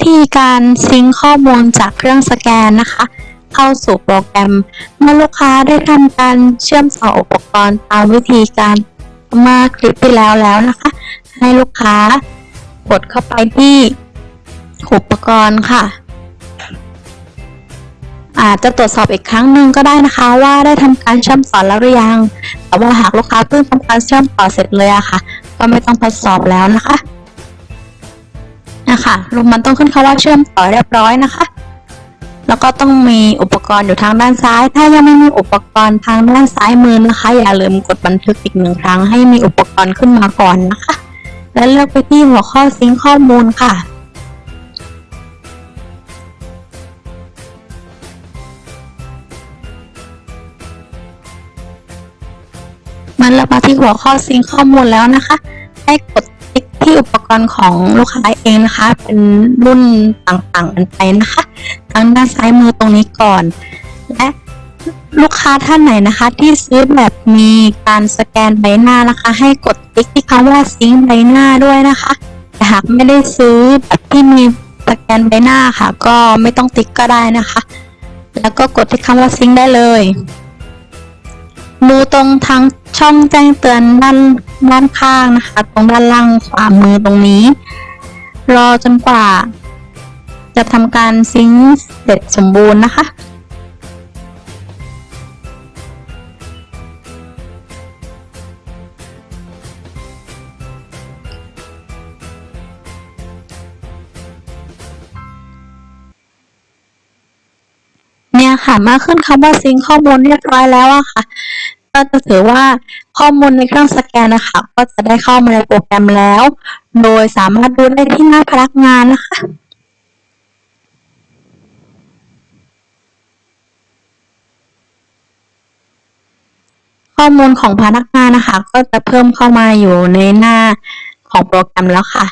วิธีการซิงข้อมูลจากเครื่องสแกนนะคะ เข้าสู่โปรแกรม เมื่อลูกค้าได้ทำการเชื่อมต่ออุปกรณ์ตามวิธีการเมื่อคลิปที่แล้วแล้วนะคะ ให้ลูกค้ากดเข้าไปที่อุปกรณ์ค่ะ อาจจะตรวจสอบอีกครั้งหนึ่งก็ได้นะคะ ว่าได้ทำการเชื่อมต่อแล้วหรือยัง แต่ว่าหากลูกค้าเพิ่งทำการเชื่อมต่อเสร็จเลยอะค่ะ ก็ไม่ต้องทดสอบแล้วนะคะ คะลงมันต้องขึ้นคำว่าเชื่อมต่อเรียบร้อยนะคะ แล้วก็ต้องมีอุปกรณ์อยู่ทางด้านซ้าย ถ้ายังไม่มีอุปกรณ์ทางด้านซ้ายมือนะคะ อย่าลืมกดบันทึกอีกหนึ่งครั้งให้มีอุปกรณ์ขึ้นมาก่อนนะคะ และเลือกไปที่หัวข้อซิงข้อมูลค่ะมันเรามาที่หัวข้อซิงข้อมูลแล้วนะคะ ให้กดติ๊ก ที่อุปกรณ์ของลูกค้าเองนะคะ เป็นรุ่นต่างๆกันไปนะคะทางด้านซ้ายมือตรงนี้ก่อน และลูกค้าท่านไหนนะคะ ที่ซื้อแบบมีการสแกนใบหน้านะคะ ให้กดติ๊กที่คำว่าซิงใบหน้าด้วยนะคะแต่หากไม่ได้ซื้อแบบที่มีสแกนใบหน้าค่ะ ก็ไม่ต้องติ๊กก็ได้นะคะ แล้วก็กดที่คำว่าซิงได้เลย ดูตรงทาง ช่องแจ้งเตือนด้านด้านข้างนะคะ ตรงด้านล่างขวามือตรงนี้ รอจนกว่า จะทำการซิงค์เสร็จสมบูรณ์นะคะเนี่ยค่ะมื่อขึ้นคำว่าซิงข้อมูลเรียบร้อยแล้วอะค่ะ ก็จะถือว่าข้อมูลในเครื่องสแกนนะคะ ก็จะได้เข้ามาในโปรแกรมแล้ว โดยสามารถดูได้ที่หน้าพนักงานนะคะข้อมูลของพนักงานนะคะ ก็จะเพิ่มเข้ามาอยู่ในหน้าของโปรแกรมแล้วค่ะ